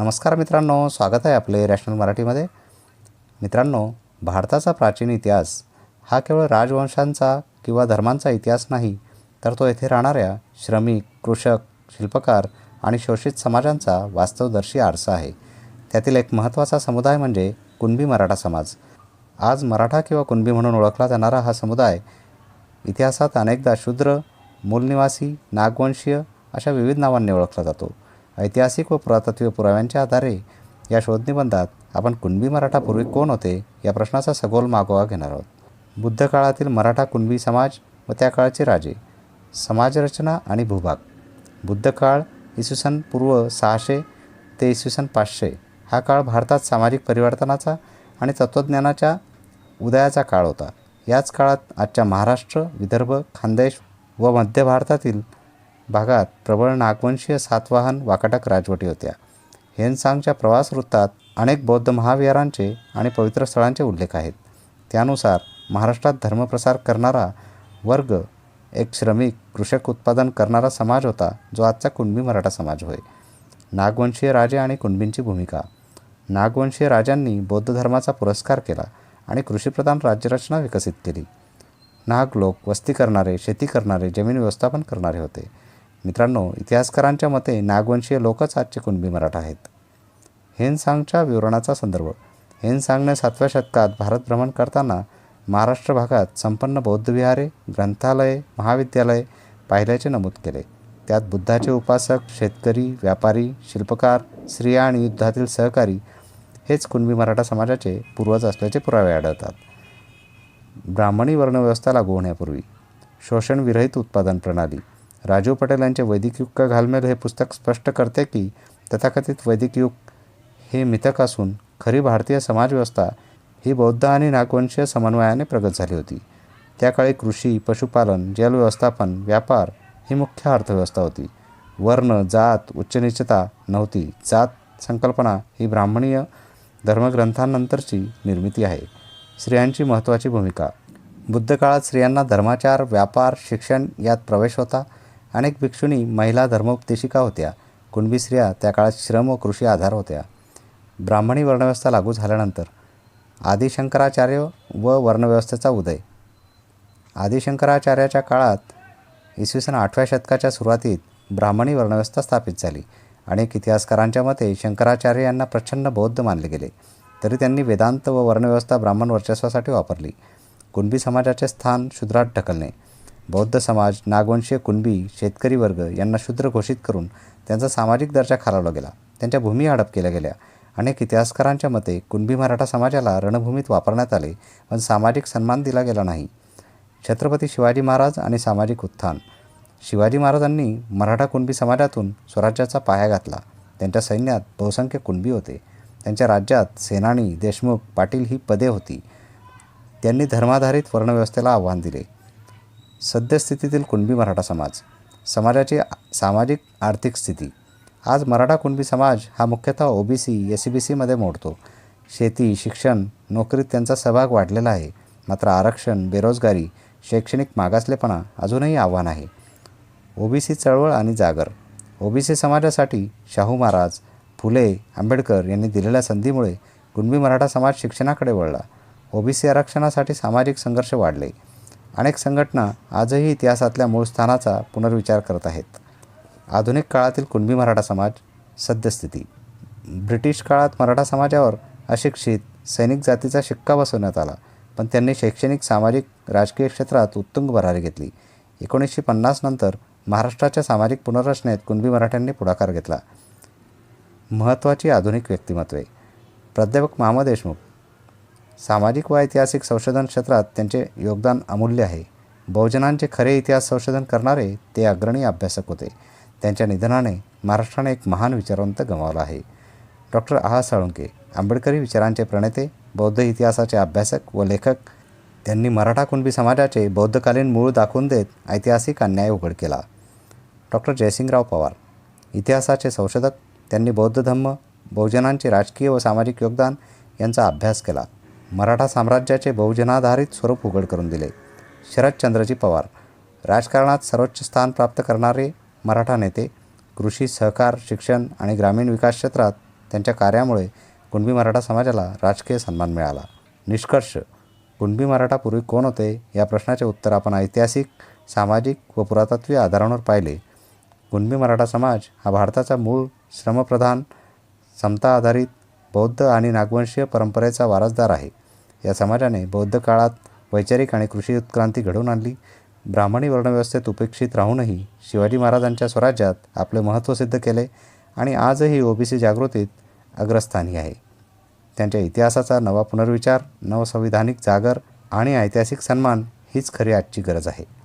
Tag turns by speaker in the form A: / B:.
A: नमस्कार मित्रांनो स्वागत आहे आपले रॅशनल मराठीमध्ये. मित्रांनो भारताचा प्राचीन इतिहास हा केवळ राजवंशांचा किंवा धर्मांचा इतिहास नाही तर तो येथे राहणाऱ्या श्रमिक कृषक शिल्पकार आणि शोषित समाजांचा वास्तवदर्शी आरसा आहे. त्यातील एक महत्त्वाचा समुदाय म्हणजे कुणबी मराठा समाज. आज मराठा किंवा कुणबी म्हणून ओळखला जाणारा हा समुदाय इतिहासात अनेकदा शूद्र मूलनिवासी नागवंशीय अशा विविध नावांनी ओळखला जातो. ऐतिहासिक व पुरातत्वीय पुराव्यांच्या आधारे या शोधनिबंधात आपण कुणबी मराठा पूर्वी कोण होते या प्रश्नाचा सगोल मागोवा घेणार आहोत. बुद्ध काळातील मराठा कुणबी समाज व त्या काळचे राजे समाजरचना आणि भूभाग. बुद्ध काळ इसवी सन पूर्व सहाशे ते इसवी सन पाचशे हा काळ भारतात सामाजिक परिवर्तनाचा आणि तत्त्वज्ञानाच्या उदयाचा काळ होता. याच काळात आजच्या महाराष्ट्र विदर्भ खानदेश व मध्य भारतातील भागात प्रबळ नागवंशीय सातवाहन वाकाटक राजवटी होत्या. हेनसांगच्या प्रवास वृत्तात अनेक बौद्ध महाविहारांचे आणि पवित्र स्थळांचे उल्लेख आहेत. त्यानुसार महाराष्ट्रात धर्मप्रसार करणारा वर्ग एक श्रमिक कृषक उत्पादन करणारा समाज होता जो आजचा कुणबी मराठा समाज होय. नागवंशीय राजे आणि कुणबींची भूमिका. नागवंशीय राजांनी बौद्ध धर्माचा पुरस्कार केला आणि कृषीप्रधान राज्यरचना विकसित केली. नाग लोक वस्ती करणारे शेती करणारे जमीन व्यवस्थापन करणारे होते. मित्रांनो इतिहासकारांच्या मते नागवंशीय लोकच आजचे कुणबी मराठा आहेत. हेनसांगच्या विवरणाचा संदर्भ. हेनसांगने सातव्या शतकात भारत भ्रमण करताना महाराष्ट्र भागात संपन्न बौद्धविहारे ग्रंथालये महाविद्यालये पाहिल्याचे नमूद केले. त्यात बुद्धाचे उपासक शेतकरी व्यापारी शिल्पकार स्त्रिया आणि युद्धातील सहकारी हेच कुणबी मराठा समाजाचे पूर्वज असल्याचे पुरावे आढळतात. ब्राह्मणी वर्णव्यवस्था लागू होण्यापूर्वी शोषणविरहित उत्पादन प्रणाली राजीव पटेल यांचे वैदिक युग का घालमेल हे पुस्तक स्पष्ट करते की तथाकथित वैदिक युग हे मिथक असून खरी भारतीय समाजव्यवस्था ही बौद्ध आणि नागवंशीय समन्वयाने प्रगत झाली होती. त्या काळी कृषी पशुपालन जलव्यवस्थापन व्यापार ही मुख्य अर्थव्यवस्था होती. वर्ण जात उच्चनिचता नव्हती. जात संकल्पना ही ब्राह्मणीय धर्मग्रंथांनंतरची निर्मिती आहे. स्त्रियांची महत्त्वाची भूमिका. बुद्ध काळात स्त्रियांना धर्माचार व्यापार शिक्षण यात प्रवेश होता. अनेक भिक्षुणी महिला धर्मोपदेशिका होत्या. कुणबी स्त्रिया त्या काळात श्रम व कृषी आधार होत्या. ब्राह्मणी वर्णव्यवस्था लागू झाल्यानंतर आदिशंकराचार्य व वर्णव्यवस्थेचा उदय. आदिशंकराचार्याच्या काळात इसवी सन आठव्या शतकाच्या सुरुवातीत ब्राह्मणी वर्णव्यवस्था स्थापित झाली. अनेक इतिहासकारांच्या मते शंकराचार्य यांना प्रचंड बौद्ध मानले गेले. तरी त्यांनी वेदांत व वर्णव्यवस्था ब्राह्मण वर्चस्वासाठी वापरली. कुणबी समाजाचे स्थान शूद्रात ढकलणे. बौद्ध समाज नागवंशीय कुणबी शेतकरी वर्ग यांना शूद्र घोषित करून त्यांचा सामाजिक दर्जा खालावला गेला. त्यांच्या भूमी हडप केल्या गेल्या. अनेक इतिहासकारांच्या मते कुणबी मराठा समाजाला रणभूमीत वापरण्यात आले पण सामाजिक सन्मान दिला गेला नाही. छत्रपती शिवाजी महाराज आणि सामाजिक उत्थान. शिवाजी महाराजांनी मराठा कुणबी समाजातून स्वराज्याचा पाया घातला. त्यांच्या सैन्यात बहुसंख्य कुणबी होते. त्यांच्या राज्यात सेनानी देशमुख पाटील ही पदे होती. त्यांनी धर्माधारित वर्णव्यवस्थेला आव्हान दिले. सद्यस्थितीतील कुणबी मराठा समाज समाजाची सामाजिक आर्थिक स्थिती. आज मराठा कुणबी समाज हा मुख्यतः O B C S C B सीमध्ये मोडतो. शेती शिक्षण नोकरीत त्यांचा सहभाग वाढलेला आहे. मात्र आरक्षण बेरोजगारी शैक्षणिक मागासलेपणा अजूनही आव्हान आहे. ओ बी सी चळवळ आणि जागर. ओ बी सी समाजासाठी शाहू महाराज फुले आंबेडकर यांनी दिलेल्या संधीमुळे कुणबी मराठा समाज शिक्षणाकडे वळला. ओ बी सी आरक्षणासाठी सामाजिक संघर्ष वाढले. अनेक संघटना आजही इतिहासातल्या मूळ स्थानाचा पुनर्विचार करत आहेत. आधुनिक काळातील कुणबी मराठा समाज सद्यस्थिती. ब्रिटिश काळात मराठा समाजावर अशिक्षित सैनिक जातीचा शिक्का बसवण्यात आला पण त्यांनी शैक्षणिक सामाजिक राजकीय क्षेत्रात उत्तुंग भरारी घेतली. एकोणीसशे पन्नास नंतर महाराष्ट्राच्या सामाजिक पुनर्रचनेत कुणबी मराठ्यांनी पुढाकार घेतला. महत्त्वाची आधुनिक व्यक्तिमत्वे प्राध्यापक महामद देशमुख सामाजिक व ऐतिहासिक संशोधन क्षेत्रात त्यांचे योगदान अमूल्य आहे. बहुजनांचे खरे इतिहास संशोधन करणारे ते अग्रणी अभ्यासक होते. त्यांच्या निधनाने महाराष्ट्राने एक महान विचारवंत गमावला आहे. डॉक्टर आहा साळुंके आंबेडकरी विचारांचे प्रणेते बौद्ध इतिहासाचे अभ्यासक व लेखक त्यांनी मराठा कुणबी समाजाचे बौद्धकालीन मूळ दाखवून देत ऐतिहासिक अन्याय उघड केला. डॉक्टर जयसिंगराव पवार इतिहासाचे संशोधक त्यांनी बौद्ध धम्म बहुजनांचे राजकीय व सामाजिक योगदान यांचा अभ्यास केला. मराठा साम्राज्याचे बहुजनाधारित स्वरूप उघड करून दिले. शरदचंद्रजी पवार. राजकारणात सर्वोच्च स्थान प्राप्त करणारे मराठा नेते कृषी सहकार शिक्षण आणि ग्रामीण विकास क्षेत्रात त्यांच्या कार्यामुळे कुणबी मराठा समाजाला राजकीय सन्मान मिळाला. निष्कर्ष कुणबी मराठा पूर्वी कोण होते या प्रश्नाचे उत्तर आपण ऐतिहासिक सामाजिक व पुरातत्वीय आधारांवर पाहिले. कुणबी मराठा समाज हा भारताचा मूळ श्रमप्रधान समता आधारित बौद्ध आणि नागवंशीय परंपरेचा वारसदार आहे. या समाजाने बौद्ध काळात वैचारिक आणि कृषी उत्क्रांती घडवून आणली. ब्राह्मणी वर्णव्यवस्थेत उपेक्षित राहूनही शिवाजी महाराजांच्या स्वराज्यात आपले महत्त्व सिद्ध केले आणि आजही ओबीसी जागृतीत अग्रस्थानी आहे. त्यांच्या इतिहासाचा नवा पुनर्विचार नवसंविधानिक जागर आणि ऐतिहासिक सन्मान हीच खरी आजची गरज आहे.